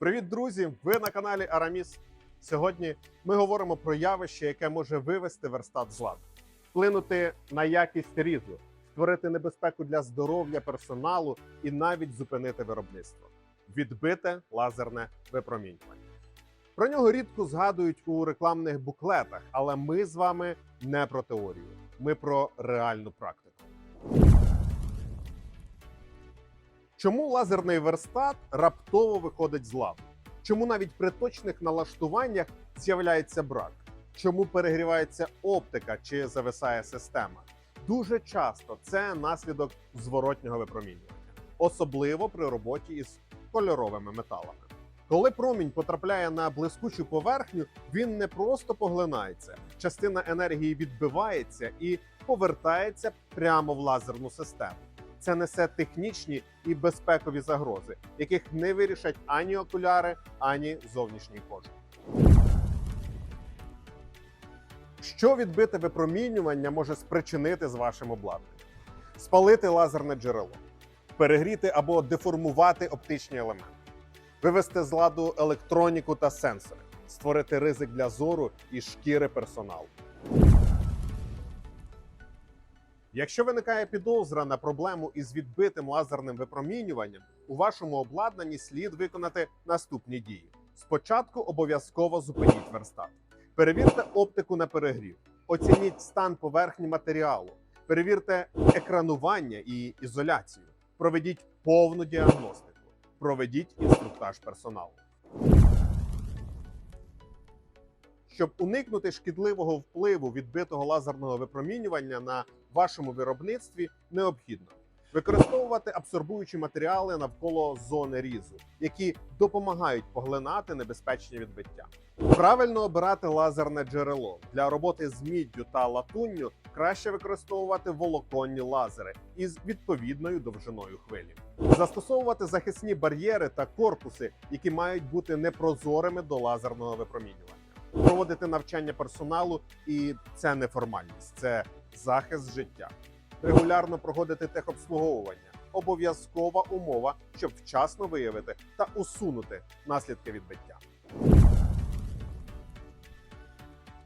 Привіт, друзі! Ви на каналі Араміс. Сьогодні ми говоримо про явище, яке може вивести верстат з ладу, вплинути на якість різу, створити небезпеку для здоров'я персоналу і навіть зупинити виробництво. Відбите лазерне випромінювання. Про нього рідко згадують у рекламних буклетах, але ми з вами не про теорію, ми про реальну практику. Чому лазерний верстат раптово виходить з ладу? Чому навіть при точних налаштуваннях з'являється брак? Чому перегрівається оптика чи зависає система? Дуже часто це наслідок зворотнього випромінювання, особливо при роботі із кольоровими металами. Коли промінь потрапляє на блискучу поверхню, він не просто поглинається, частина енергії відбивається і повертається прямо в лазерну систему це несе технічні і безпекові загрози, яких не вирішать ані окуляри, ані зовнішній кожух. Що відбите випромінювання може спричинити з вашим обладнанням? Спалити лазерне джерело, перегріти або деформувати оптичні елементи, вивести з ладу електроніку та сенсори, створити ризик для зору і шкіри персоналу. Якщо виникає підозра на проблему із відбитим лазерним випромінюванням, у вашому обладнанні слід виконати наступні дії. Спочатку обов'язково зупиніть верстат. Перевірте оптику на перегрів, оцініть стан поверхні матеріалу, перевірте екранування і ізоляцію, проведіть повну діагностику, проведіть інструктаж персоналу. Щоб уникнути шкідливого впливу відбитого лазерного випромінювання на вашому виробництві, необхідно використовувати абсорбуючі матеріали навколо зони різу, які допомагають поглинати небезпечні відбиття. Правильно обирати лазерне джерело для роботи з міддю та латунню краще використовувати волоконні лазери із відповідною довжиною хвилі. Застосовувати захисні бар'єри та корпуси, які мають бути непрозорими до лазерного випромінювання проводити навчання персоналу, і це не формальність, це захист життя. Регулярно проходити техобслуговування обов'язкова умова, щоб вчасно виявити та усунути наслідки відбиття.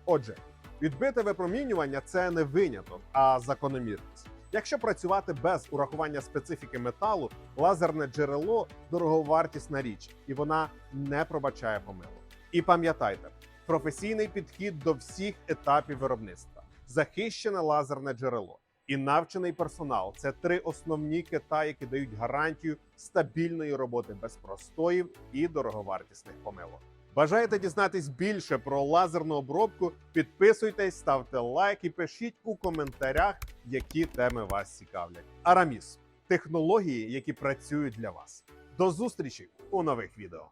Отже, відбите випромінювання це не виняток, а закономірність. Якщо працювати без урахування специфіки металу, лазерне джерело дороговартісна річ, і вона не пробачає помилок. І пам'ятайте, професійний підхід до всіх етапів виробництва, захищене лазерне джерело і навчений персонал це три основні кита, які дають гарантію стабільної роботи без простоїв і дороговартісних помилок. Бажаєте дізнатись більше про лазерну обробку? Підписуйтесь, ставте лайк і пишіть у коментарях, які теми вас цікавлять. Араміс технології, які працюють для вас. До зустрічі у нових відео.